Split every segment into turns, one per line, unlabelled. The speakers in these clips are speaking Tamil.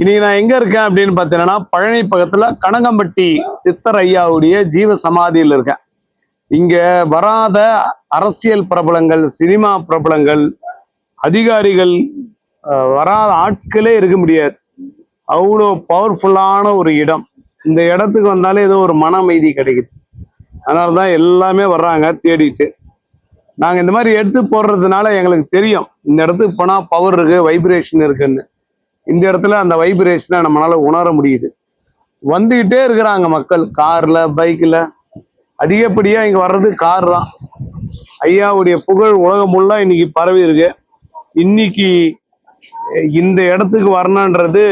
இன்னைக்கு நான் எங்க இருக்கேன் அப்படின்னு பார்த்தீங்கன்னா பழனி பக்கத்துல கனகம்பட்டி சித்தர் ஐயாவுடைய ஜீவ சமாதியில் இருக்கேன். இங்க வராத அரசியல் பிரபலங்கள் சினிமா பிரபலங்கள் அதிகாரிகள் வராத ஆட்களே இருக்க முடியாது. அவ்வளோ பவர்ஃபுல்லான ஒரு இடம். இந்த இடத்துக்கு வந்தாலே ஏதோ ஒரு மன அமைதி கிடைக்குது. அதனால தான் எல்லாமே வர்றாங்க தேடிட்டு. நாங்கள் இந்த மாதிரி எடுத்து போடுறதுனால எங்களுக்கு தெரியும் இந்த இடத்துக்கு போனால் பவர் இருக்கு வைப்ரேஷன் இருக்குன்னு. இந்த இடத்துல அந்த வைப்ரேஷனை நம்மளால உணர முடியுது. வந்துக்கிட்டே இருக்கிறாங்க மக்கள். காரில் பைக்கில் அதிகப்படியாக இங்கே வர்றது கார் தான். ஐயாவுடைய புகழ் உலகம் இன்றைக்கி இன்னைக்கு பரவி இருக்கு. இன்னைக்கு இந்த இடத்துக்கு வரணுன்றது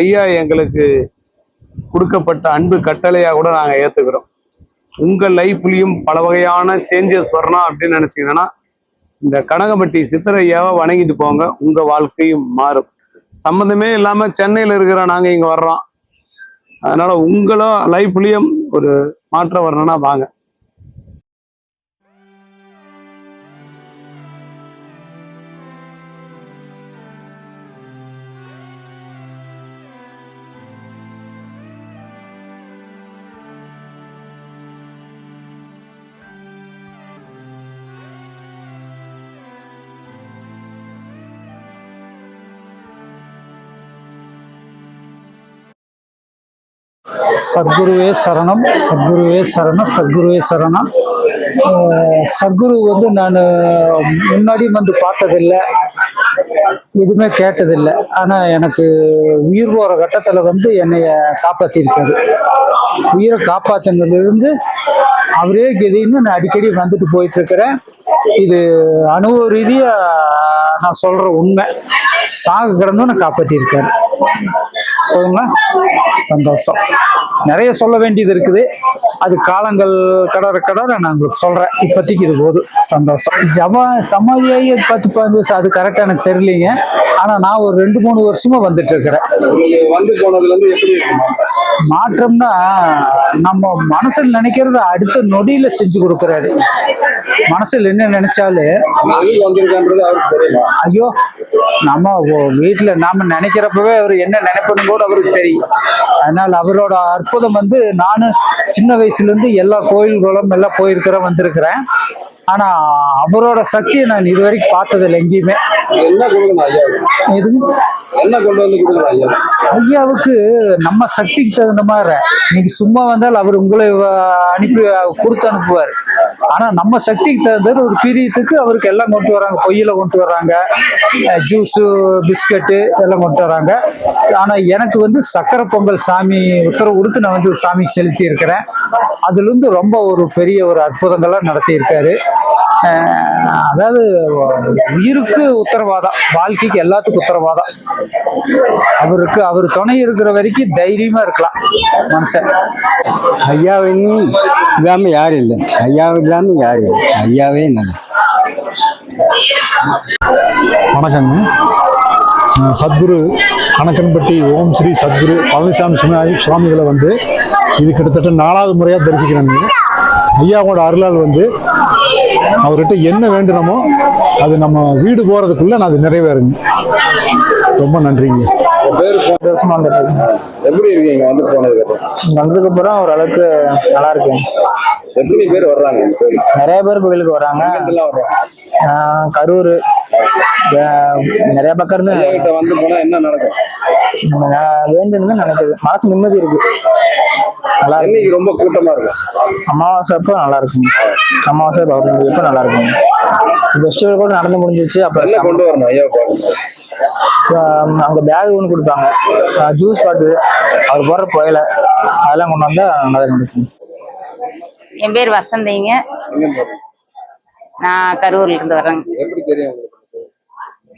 ஐயா எங்களுக்கு கொடுக்கப்பட்ட அன்பு கட்டளையாக கூட நாங்கள் ஏற்றுக்கிறோம் உங்கள் லைஃப்லேயும் பல வகையான சேஞ்சஸ் வரணும் அப்படின்னு நினச்சிங்கன்னா இந்த கனகம்பட்டி சித்தரையாவை வணங்கிட்டு போங்க. உங்கள் வாழ்க்கையும் மாறும். சம்மந்தமே இல்லாம சென்னையில இருக்கிற நாங்க இங்க வர்றோம். அதனால உங்களும் லைஃப்லயும் ஒரு மாற்றம் வரணும்னா வாங்க.
சத்குருவே சரணம் சத்குருவே சரணம் சத்குருவே சரணம். சத்குரு வந்து நான் முன்னாடி வந்து பார்த்ததில்லை. எதுவுமே கேட்டதில்லை. ஆனால் எனக்கு உயிர் போகிற கட்டத்தில் வந்து என்னைய காப்பாற்றிருக்காரு உயிரை காப்பாற்றினதுலேருந்து அவரே கதின்னு நான் அடிக்கடி வந்துட்டு போயிட்டு இருக்கிறேன். இது அனுபவ ரீதியாக நான் சொல்கிற உண்மை. சாக கிடந்தும் நான் காப்பாற்றிருக்காரு போதுங்களா சந்தோஷம். நிறைய சொல்ல வேண்டியது இருக்குது. அது காலங்கள் கடற கடற நான் உங்களுக்கு சொல்றேன். இப்போதைக்கு இது போதும். சந்தோஷம். ஜமா சமாதியாகி பத்து பதினஞ்சு அது கரெக்டாக எனக்கு தெரியலீங்க. ஆனா நான் ஒரு ரெண்டு மூணு வருஷமா வந்துட்டு இருக்கிறேன்
வந்து எப்படி
மாற்றம்னா நம்ம மனசுல நினைக்கிறத அடுத்த நொடியில செஞ்சு கொடுக்குறாரு. மனசுல என்ன
தெரியுமா?
ஐயோ நம்ம வீட்டில் நாம நினைக்கிறப்பவே அவர் என்ன நினைப்பணும் கூட அவருக்கு தெரியும். அதனால அவரோட அற்புதம் வந்து நானு சின்ன வயசுல இருந்து எல்லா கோயில்களும் எல்லாம் போயிருக்கிறேன் வந்திருக்கிறேன். ஆனா அவரோட சக்தியை நான் இது வரைக்கும் பார்த்ததில்லை எங்கேயுமே.
என்ன கொடுக்கணும் ஐயா?
எது
என்ன கொண்டு வந்து கொடுக்கணும் ஐயா?
ஐயாவுக்கு நம்ம சக்திக்கு தகுந்த மாதிரி நீங்க சும்மா வந்தால் அவர் உங்களை அனுப்பி கொடுத்து அனுப்புவார். ஆனா நம்ம சக்திக்கு தகுந்த ஒரு பீரியத்துக்கு அவருக்கு எல்லாம் கொண்டு வராங்க. பொய்யில கொண்டு வர்றாங்க ஜூஸு பிஸ்கட்டு எல்லாம் கொண்டு வராங்க. ஆனா எனக்கு வந்து சக்கரை பொங்கல் சாமி உத்தரவு கொடுத்து நான் வந்து சாமிக்கு செலுத்தி இருக்கிறேன். அதுல இருந்து ரொம்ப ஒரு பெரிய ஒரு அற்புதங்கள்லாம் நடத்தி இருக்காரு அதாவது உயிருக்கு உத்தரவாதம் வாழ்க்கைக்கு எல்லாத்துக்கும் உத்தரவாதம். அவருக்கு அவர் துணை இருக்கிற வரைக்கும் தைரியமா இருக்கலாம் மனுஷன்.
ஐயாவின் இல்லாமல் யாரும் இல்லை. ஐயாவும் இல்லாமல் யாரும் இல்லை. ஐயாவே நல்லது
வணக்கங்க. சத்குரு கணக்கன்பட்டி ஓம் ஸ்ரீ சத்குரு பழனிசாமி சுவாமி சுவாமிகளை வந்து இது கிட்டத்தட்ட நாலாவது முறையாக தரிசிக்கிறேன் ஐயாவோட அருளால் வந்து அவர்கிட்ட என்ன வேண்டுனமோ அது நம்ம வீடு போகிறதுக்குள்ளே நான் அது நிறைவேறுங்க. ரொம்ப நன்றிங்க.
சந்தோஷமா வந்துருக்கு
எப்படி இருக்கீங்க? வந்து போனதுக்கு
வந்ததுக்கு அப்புறம் ஓரளவுக்கு நல்லா இருக்கு
எத்தனை பேர் வர்றாங்க?
நிறைய பேர் கோயிலுக்கு
வர்றாங்க.
கரூர் நிறைய பக்கம் இருந்து
கிட்ட வந்து போனா என்ன நடக்கும்?
வேண்டுன்னு நினைக்குது. மனசு நிம்மதி இருக்கு. நல்லா இருக்கு.
இன்னைக்கு ரொம்ப கூட்டமா இருக்கும்?
அமாவாசை அப்போ நல்லா இருக்கும். அமாவாசை பௌர்ணமி அப்போ நல்லா இருக்கும். ஃபெஸ்டிவல் கூட நடந்து முடிஞ்சிச்சு அப்போ
என்ன கொண்டு வரணும் ஐயா
அங்கே பேக் ஒன்று கொடுப்பாங்க ஜூஸ் பாட்டில் அவர் போடுற புயல அதெல்லாம் கொண்டு வந்தா நல்லா இருக்கும்
என் பேர் வசந்திங்க. நான் கரூர்ல இருந்து வரேங்க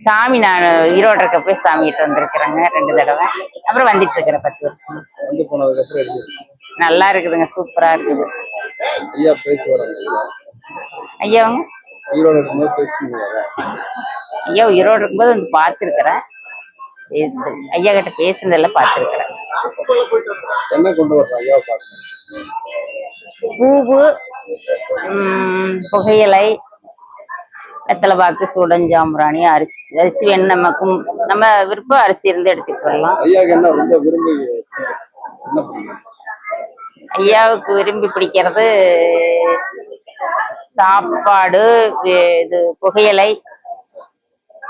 சாமி நான் ஈரோடு இருக்க போய் சாமி கிட்ட வந்திருக்கிறேங்க ரெண்டு தடவை. அப்புறம் வந்துட்டு இருக்கிறேன் பத்து வருஷம்? நல்லா இருக்குதுங்க சூப்பரா இருக்குது.
ஐயா பேச்சு வராங்க
ஐயாவங்க?
ஈரோடு இருக்கும்போது பேசுவீங்க
ஐயா ஈரோடு இருக்கும்போது வந்து பார்த்துருக்குறேன். பேசு ஐயா கிட்ட பேசுனதெல்லாம் பார்த்துருக்குறேன்.
என்ன கொண்டு வரணும்? ஐயாவை பார்க்கணும்.
பூவு புகையிலை வெத்தலைப்பாக்கு சூடஞ்சாம்பிராணி அரிசி அரிசி வேணும் நமக்கும் நம்ம விருப்பம் அரிசி இருந்து எடுத்துட்டு வரலாம்.
ஐயாவுக்கு விரும்பி
பிடிக்கிறது சாப்பாடு இது புகையலை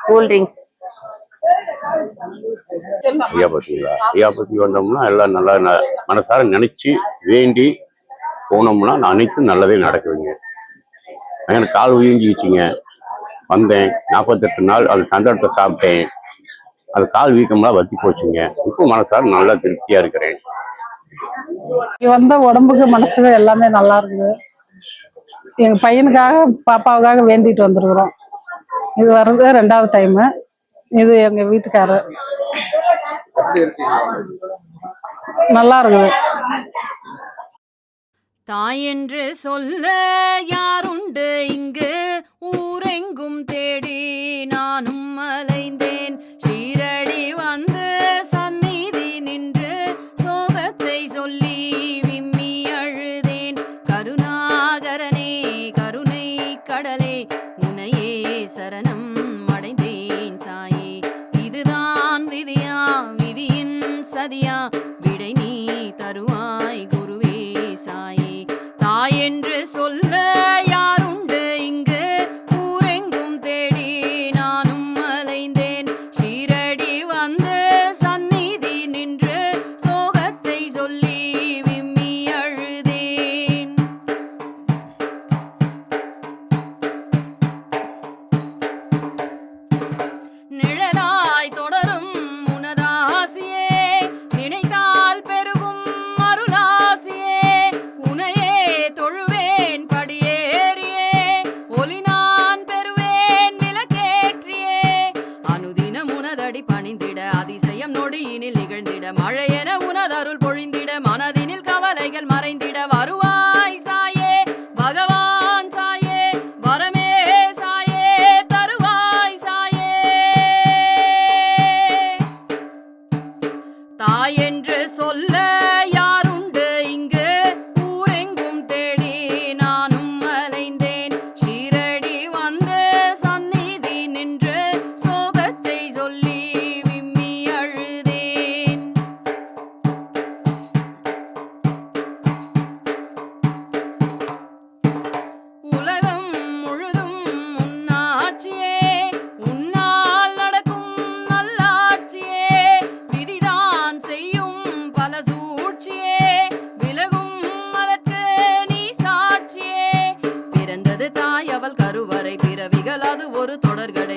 கூல்ட்ரிங்க்ஸ்
ஐயா பற்றி ஐயா பற்றி வந்தோம்னா எல்லாம் நல்லா மனசார நினைச்சு வேண்டி போனோம்னா நான் அனைத்தும் நல்லதே நடக்குதுங்க. எனக்கு கால் உயிர்ந்துச்சுங்க வந்தேன். நாற்பத்தெட்டு நாள் அது சந்தடத்தை சாப்பிட்டேன். அது கால் வீக்கம்லாம் வத்தி போச்சுங்க. இப்போ மனசார நல்லா திருப்தியாக இருக்கிறேன்.
வந்த உடம்புக்கு மனசுக்கு எல்லாமே நல்லா இருக்குது. எங்கள் பையனுக்காக பாப்பாவுக்காக வேண்டிட்டு வந்துருக்குறோம். இது வர்றது ரெண்டாவது டைமு இது எங்கள் வீட்டுக்காரர் நல்லா இருக்குது.
தாயென்று சொல்ல யாருண்டு? இங்கு ஊரெங்கும் தேடி நானும் அலைந்தேன். மாயம் நொடியினில் நிகழ்ந்திட மழையென உனதருள் பொழிந்திட மனதினில் கவலைகள் மறைந்திட வருவ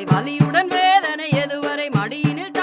வலியுடன் வேதனை எதுவரை மடியினில்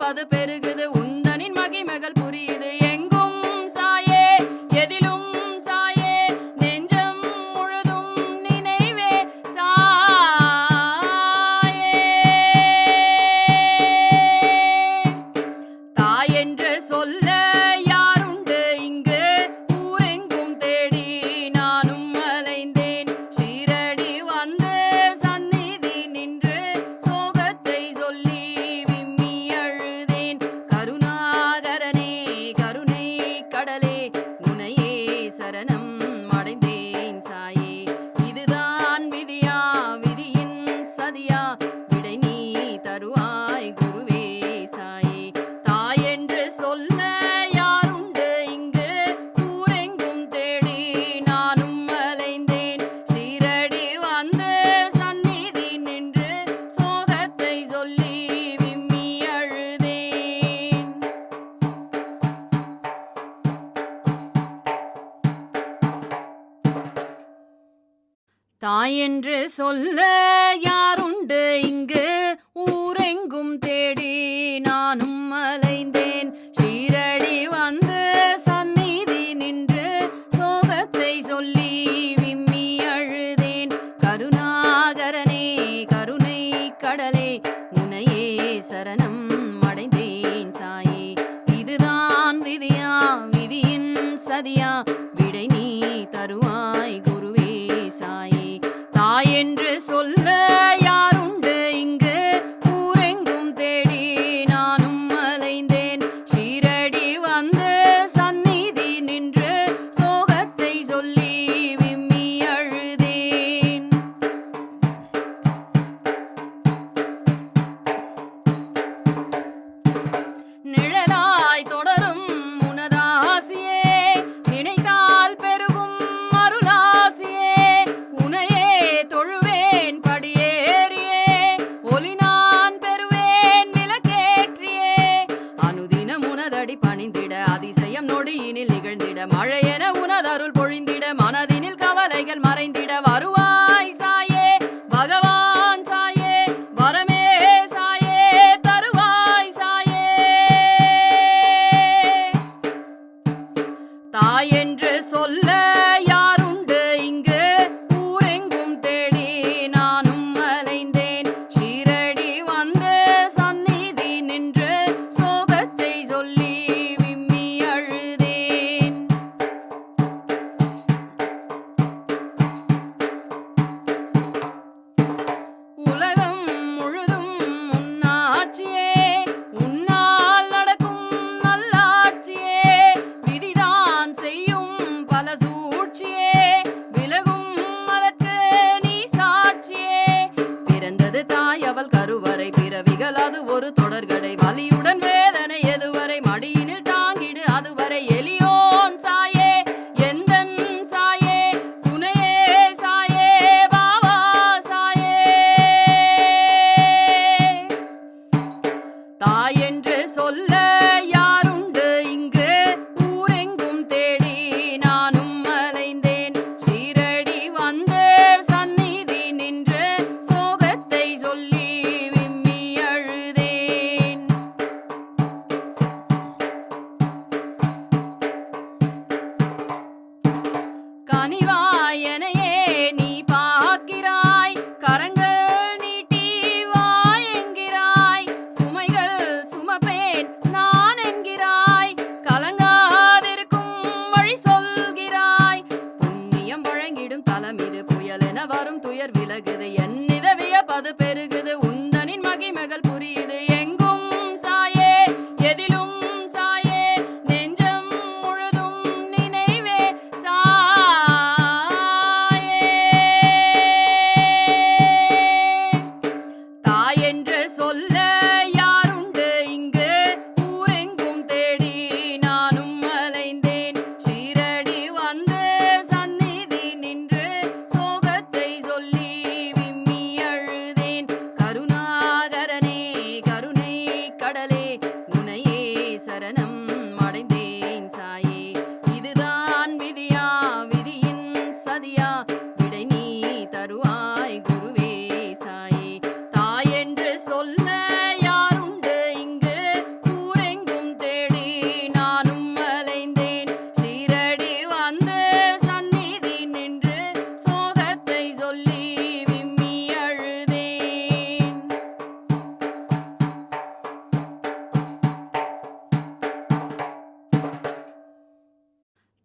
பது பெருகு என்று சொல்ல யாருண்டு? இங்கு ஊரெங்கும் தேடி நானும் அலைந்தேன் ஷீரடி வந்து சந்நிதி நின்று சோகத்தை சொல்லி விம்மி அழுதேன். கருணாகரனே கருணை கடலே உனையே சரண மறைந்திட மனதினில் கவலைகள் மறைந்திட வருவார்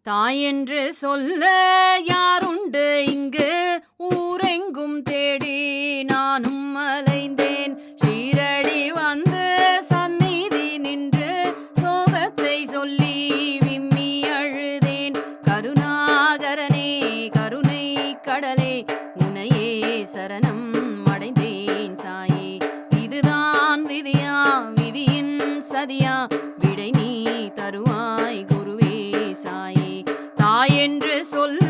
தாயென்று சொல்ல யாருண்டு? இங்கு ஊரெங்கும் தேடி நானும் அலைந்தேன் ஷீரடி வந்து சந்நிதி நின்று சோகத்தை சொல்லி விம்மி அழுதேன். கருணாகரனே கருணை கடலே உனையே சரணம் அடைந்தேன் சாயே. இதுதான் விதியா விதியின் சதியா விடை நீ தரு என்று சொல்ல